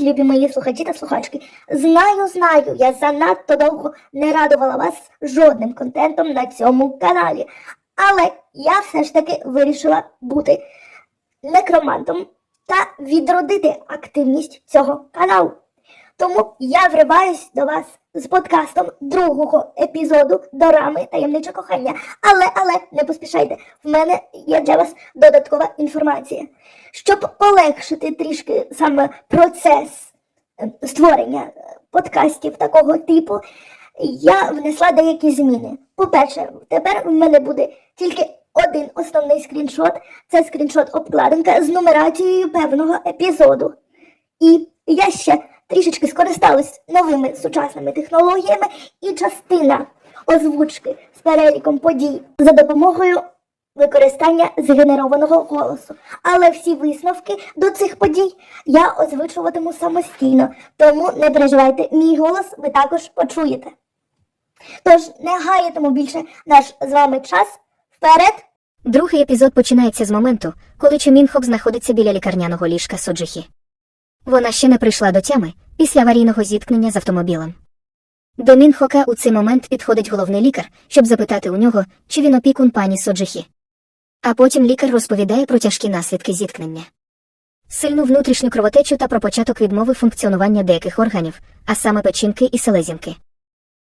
Любі мої слухачі та слухачки, знаю, знаю, я занадто довго не радувала вас жодним контентом на цьому каналі. Але я все ж таки вирішила бути некромантом та відродити активність цього каналу. Тому я вриваюсь до вас з подкастом другого епізоду Дорами таємниче кохання. Але, але не поспішайте, в мене є для вас додаткова інформація. Щоб полегшити трішки саме процес е, створення е, подкастів такого типу, я внесла деякі зміни. По-перше, тепер в мене буде тільки один основний скріншот це скріншот обкладинка з нумерацією певного епізоду. І я ще трішечки скористалась новими сучасними технологіями, і частина озвучки з переліком подій за допомогою використання згенерованого голосу. Але всі висновки до цих подій я озвучуватиму самостійно, тому не переживайте, мій голос ви також почуєте. Тож не гаятиму більше наш з вами час. Вперед! Другий епізод починається з моменту, коли Чимінхок знаходиться біля лікарняного ліжка Соджихі. Вона ще не прийшла до тями після аварійного зіткнення з автомобілем. До Мінхока у цей момент підходить головний лікар, щоб запитати у нього, чи він опікун пані Соджихі. А потім лікар розповідає про тяжкі наслідки зіткнення. Сильну внутрішню кровотечу та про початок відмови функціонування деяких органів, а саме печінки і селезінки.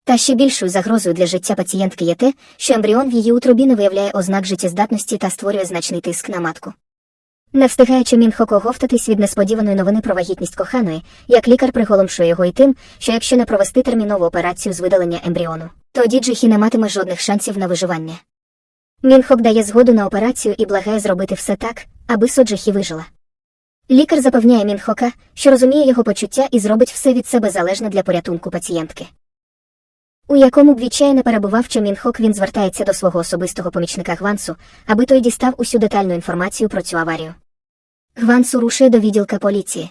Та ще більшою загрозою для життя пацієнтки є те, що ембріон в її утробі не виявляє ознак життєздатності та створює значний тиск на матку. Не встигаючи Мінхоко говтатись від несподіваної новини про вагітність коханої, як лікар приголомшує його і тим, що якщо не провести термінову операцію з видалення ембріону, тоді Джихі не матиме жодних шансів на виживання. Мінхок дає згоду на операцію і благає зробити все так, аби Соджихі вижила. Лікар запевняє Мінхока, що розуміє його почуття і зробить все від себе залежне для порятунку пацієнтки. У якому б відчаї не перебував Чомінхок, він звертається до свого особистого помічника Гвансу, аби той дістав усю детальну інформацію про цю аварію. Гвансу рушує до відділка поліції,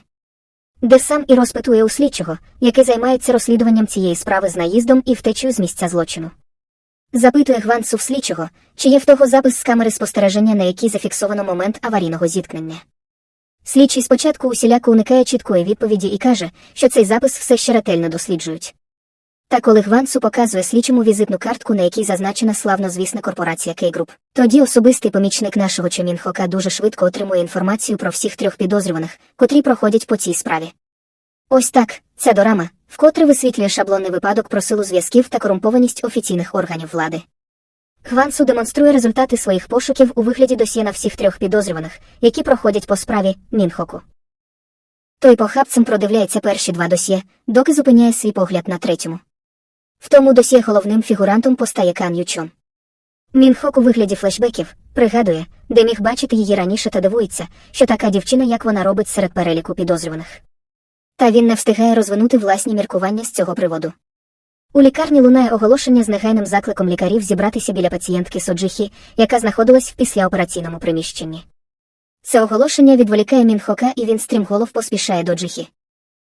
де сам і розпитує у слідчого, який займається розслідуванням цієї справи з наїздом і втечею з місця злочину. Запитує Гвансу в слідчого, чи є в того запис з камери спостереження, на якій зафіксовано момент аварійного зіткнення. Слідчий спочатку усіляко уникає чіткої відповіді і каже, що цей запис все ще ретельно досліджують. Та коли Гвансу показує слідчому візитну картку, на якій зазначена славнозвісна корпорація Кейгруп, тоді особистий помічник нашого Чомінхока дуже швидко отримує інформацію про всіх трьох підозрюваних, котрі проходять по цій справі. Ось так, ця дорама, вкотре висвітлює шаблонний випадок про силу зв'язків та корумпованість офіційних органів влади. Гвансу демонструє результати своїх пошуків у вигляді досьє на всіх трьох підозрюваних, які проходять по справі Мінхоку. Той похабцем продивляється перші два досьє, доки зупиняє свій погляд на третьому. В тому досі головним фігурантом постає Кан Ючон. Мінхок у вигляді флешбеків пригадує, де міг бачити її раніше та дивується, що така дівчина, як вона робить серед переліку підозрюваних. Та він не встигає розвинути власні міркування з цього приводу. У лікарні лунає оголошення з негайним закликом лікарів зібратися біля пацієнтки Соджихі, яка знаходилась в післяопераційному приміщенні. Це оголошення відволікає Мінхока, і він стрімголов поспішає до Джихі.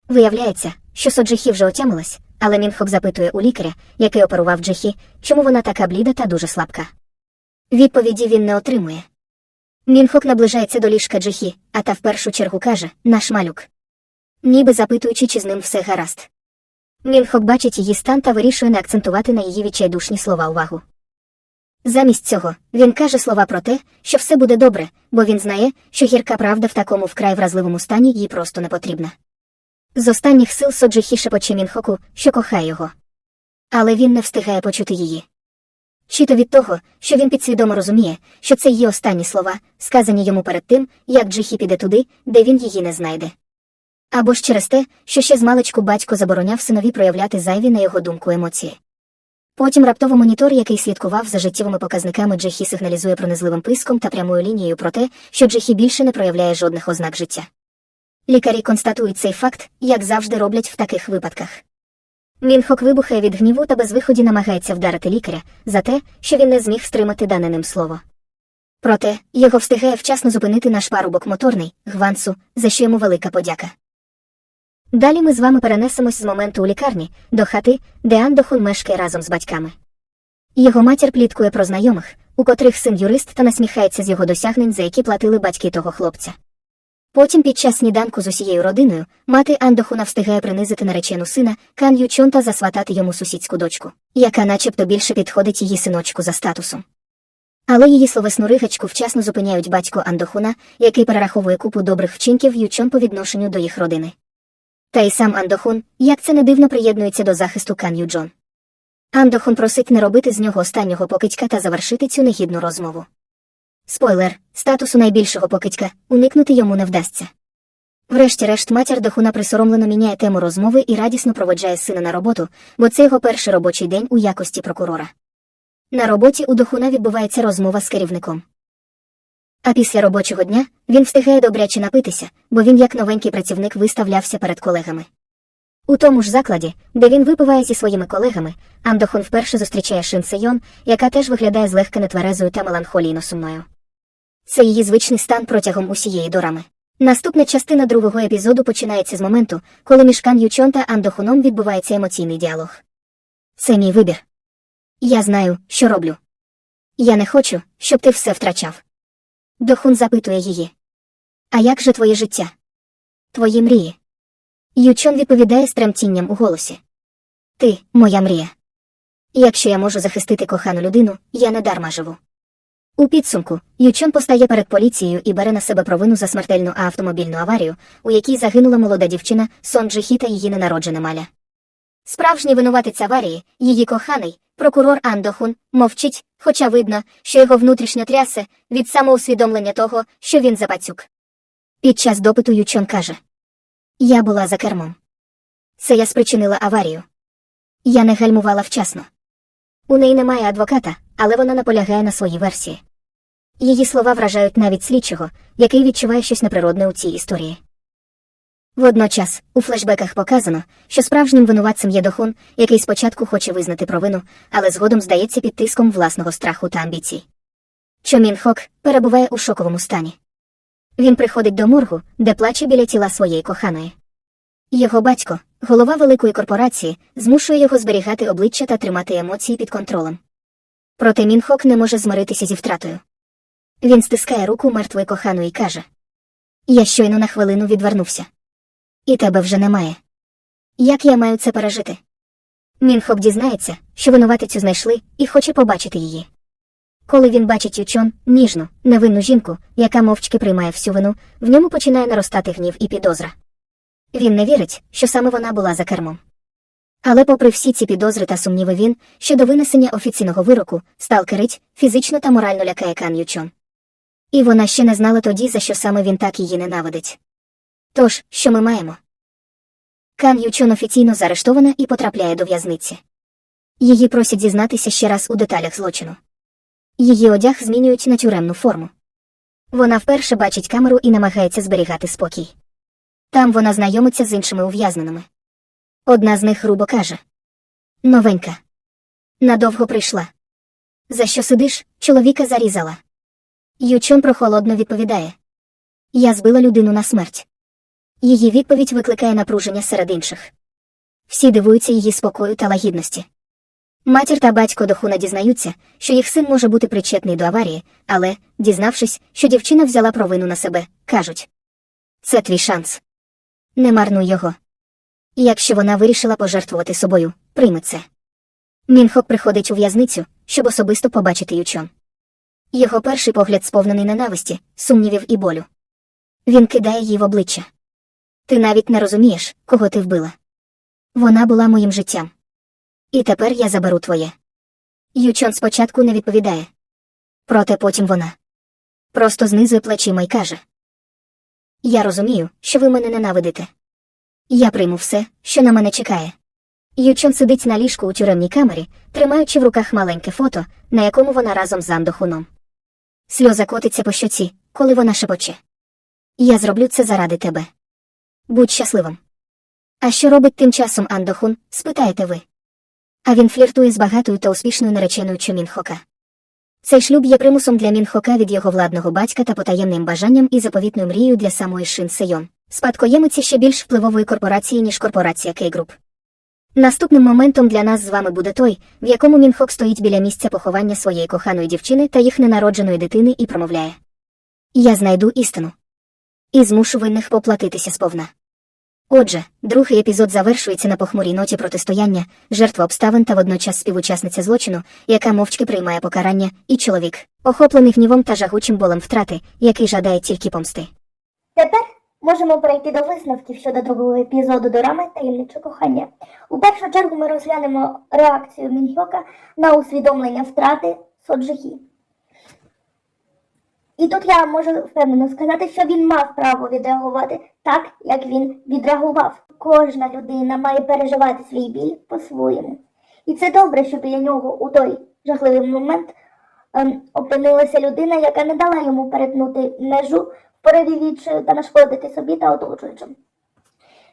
Виявляється, що Соджихі вже отямилась, але Мінхок запитує у лікаря, який оперував Джихі, чому вона така бліда та дуже слабка. Відповіді він не отримує. Мінхок наближається до ліжка Джихі, а та в першу чергу каже наш малюк. Ніби запитуючи, чи з ним все гаразд. Мінхок бачить її стан та вирішує не акцентувати на її відчайдушні слова увагу. Замість цього він каже слова про те, що все буде добре, бо він знає, що гірка правда в такому вкрай вразливому стані їй просто не потрібна. З останніх сил Соджихі шепоче Мінхоку, що кохає його. Але він не встигає почути її. Чи то від того, що він підсвідомо розуміє, що це її останні слова, сказані йому перед тим, як Джихі піде туди, де він її не знайде. Або ж через те, що ще з маличку батько забороняв синові проявляти зайві на його думку емоції. Потім раптово монітор, який слідкував за життєвими показниками Джихі, сигналізує пронизливим писком та прямою лінією про те, що Джихі більше не проявляє жодних ознак життя. Лікарі констатують цей факт, як завжди роблять в таких випадках. Мінхок вибухає від гніву та без виході намагається вдарити лікаря за те, що він не зміг стримати дане ним слово. Проте його встигає вчасно зупинити наш парубок моторний, Гвансу, за що йому велика подяка. Далі ми з вами перенесемось з моменту у лікарні до хати, де Андохун мешкає разом з батьками. Його матір пліткує про знайомих, у котрих син юрист та насміхається з його досягнень, за які платили батьки того хлопця. Потім під час сніданку з усією родиною мати Андохуна встигає принизити наречену сина Кан Ючон та засватати йому сусідську дочку, яка начебто більше підходить її синочку за статусом. Але її словесну ригачку вчасно зупиняють батько Андохуна, який перераховує купу добрих вчинків Ючон по відношенню до їх родини. Та й сам Андохун, як це не дивно приєднується до захисту Кан Юджон. Андохун просить не робити з нього останнього покидька та завершити цю негідну розмову. Спойлер, статусу найбільшого покидька уникнути йому не вдасться. Врешті-решт матір Дохуна присоромлено міняє тему розмови і радісно проводжає сина на роботу, бо це його перший робочий день у якості прокурора. На роботі у Дохуна відбувається розмова з керівником. А після робочого дня він встигає добряче напитися, бо він як новенький працівник виставлявся перед колегами. У тому ж закладі, де він випиває зі своїми колегами, Андохун вперше зустрічає Шин Сейон, яка теж виглядає злегка нетверезою та меланхолійно сумною. Це її звичний стан протягом усієї дорами. Наступна частина другого епізоду починається з моменту, коли між Кан Ючон та Андохуном відбувається емоційний діалог. Це мій вибір. Я знаю, що роблю. Я не хочу, щоб ти все втрачав. Дохун запитує її. А як же твоє життя? Твої мрії? Ючон відповідає з тремтінням у голосі. Ти моя мрія. Якщо я можу захистити кохану людину, я не дарма живу. У підсумку Ючон постає перед поліцією і бере на себе провину за смертельну автомобільну аварію, у якій загинула молода дівчина Сон Джихі та її ненароджена маля. Справжній винуватець аварії, її коханий, прокурор Андохун, мовчить, хоча видно, що його внутрішньо трясе від самоусвідомлення того, що він запацюк. Під час допиту Ючон каже Я була за кермом. Це я спричинила аварію. Я не гальмувала вчасно. У неї немає адвоката, але вона наполягає на своїй версії. Її слова вражають навіть слідчого, який відчуває щось неприродне у цій історії. Водночас, у флешбеках показано, що справжнім винуватцем є Дохун, який спочатку хоче визнати провину, але згодом здається під тиском власного страху та амбіцій. Чомін Хок перебуває у шоковому стані. Він приходить до моргу, де плаче біля тіла своєї коханої. Його батько, голова великої корпорації, змушує його зберігати обличчя та тримати емоції під контролем. Проте Мінхок не може змиритися зі втратою. Він стискає руку мертвої коханої і каже: Я щойно на хвилину відвернувся. І тебе вже немає. Як я маю це пережити? Мінхок дізнається, що винуватицю знайшли і хоче побачити її. Коли він бачить Ючон, ніжну, невинну жінку, яка мовчки приймає всю вину, в ньому починає наростати гнів і підозра. Він не вірить, що саме вона була за кермом. Але, попри всі ці підозри та сумніви, він, що до винесення офіційного вироку, сталкерить, фізично та морально лякає Кан Ючон. І вона ще не знала тоді, за що саме він так її ненавидить. Тож, що ми маємо? Кан Ючон офіційно заарештована і потрапляє до в'язниці. Її просять зізнатися ще раз у деталях злочину. Її одяг змінюють на тюремну форму. Вона вперше бачить камеру і намагається зберігати спокій. Там вона знайомиться з іншими ув'язненими. Одна з них грубо каже Новенька. Надовго прийшла. За що сидиш, чоловіка зарізала. Ючон прохолодно відповідає Я збила людину на смерть. Її відповідь викликає напруження серед інших. Всі дивуються її спокою та лагідності. Матір та батько Дохуна дізнаються, що їх син може бути причетний до аварії, але, дізнавшись, що дівчина взяла провину на себе, кажуть Це твій шанс. Не марнуй його. Якщо вона вирішила пожертвувати собою, прийми це. Мінхок приходить у в'язницю, щоб особисто побачити Ючон. Його перший погляд сповнений ненависті, сумнівів і болю. Він кидає їй в обличчя. Ти навіть не розумієш, кого ти вбила. Вона була моїм життям. І тепер я заберу твоє. Ючон спочатку не відповідає. Проте потім вона просто знизує плечима й каже: Я розумію, що ви мене ненавидите. Я прийму все, що на мене чекає. Ючон сидить на ліжку у тюремній камері, тримаючи в руках маленьке фото, на якому вона разом з Андохуном. Сльоза котиться по щоці, коли вона шепоче. Я зроблю це заради тебе. Будь щасливим. А що робить тим часом Андохун, спитаєте ви. А він фліртує з багатою та успішною нареченою Чомінхока. Цей шлюб є примусом для Мінхока від його владного батька та потаємним бажанням і заповітною мрією для самої Шин Сейон, спадкоємиці ще більш впливової корпорації, ніж корпорація Кейгруп. Наступним моментом для нас з вами буде той, в якому Мінхок стоїть біля місця поховання своєї коханої дівчини та їх ненародженої дитини і промовляє: Я знайду істину. і змушу винних поплатитися сповна. Отже, другий епізод завершується на похмурій ноті протистояння, жертва обставин та водночас співучасниця злочину, яка мовчки приймає покарання, і чоловік, охоплений гнівом та жагучим болем втрати, який жадає тільки помсти. Тепер можемо перейти до висновків щодо другого епізоду дорами таємниче кохання. У першу чергу ми розглянемо реакцію Мінхьока на усвідомлення втрати Соджихі. І тут я можу впевнено сказати, що він мав право відреагувати так, як він відреагував. Кожна людина має переживати свій біль по-своєму. І це добре, що біля нього у той жахливий момент ем, опинилася людина, яка не дала йому перетнути межу в та нашкодити собі та оточуючим.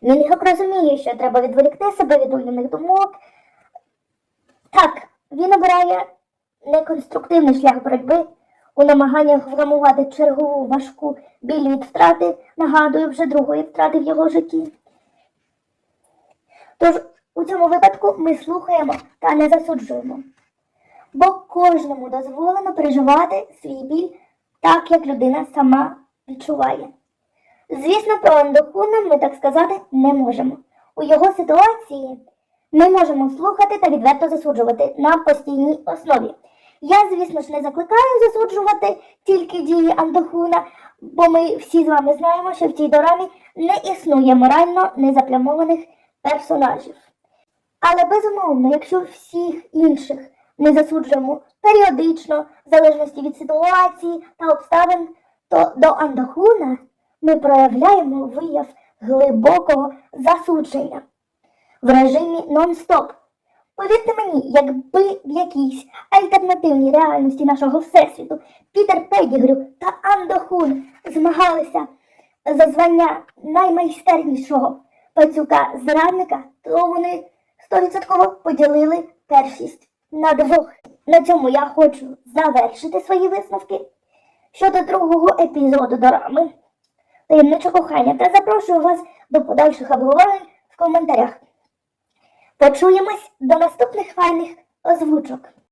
Він як розуміє, що треба відволікти себе від руйнівних думок. Так, він обирає неконструктивний шлях боротьби у намаганнях вгамувати чергову важку біль від втрати, нагадую, вже другої втрати в його житті. Тож у цьому випадку ми слухаємо та не засуджуємо. Бо кожному дозволено переживати свій біль так, як людина сама відчуває. Звісно, про Андохуна ми так сказати не можемо. У його ситуації ми можемо слухати та відверто засуджувати на постійній основі. Я, звісно ж, не закликаю засуджувати тільки дії Андохуна, бо ми всі з вами знаємо, що в цій дорамі не існує морально незаплямованих персонажів. Але безумовно, якщо всіх інших ми засуджуємо періодично, в залежності від ситуації та обставин, то до Андахуна ми проявляємо вияв глибокого засудження в режимі нон-стоп. Повірте мені, якби в якійсь альтернативній реальності нашого всесвіту Пітер Педігрю та Андохун змагалися за звання наймайстернішого пацюка зрадника, то вони стовідсотково поділили першість на двох. На цьому я хочу завершити свої висновки щодо другого епізоду дорами таємниче кохання та запрошую вас до подальших обговорень в коментарях. Почуємось до наступних файних озвучок.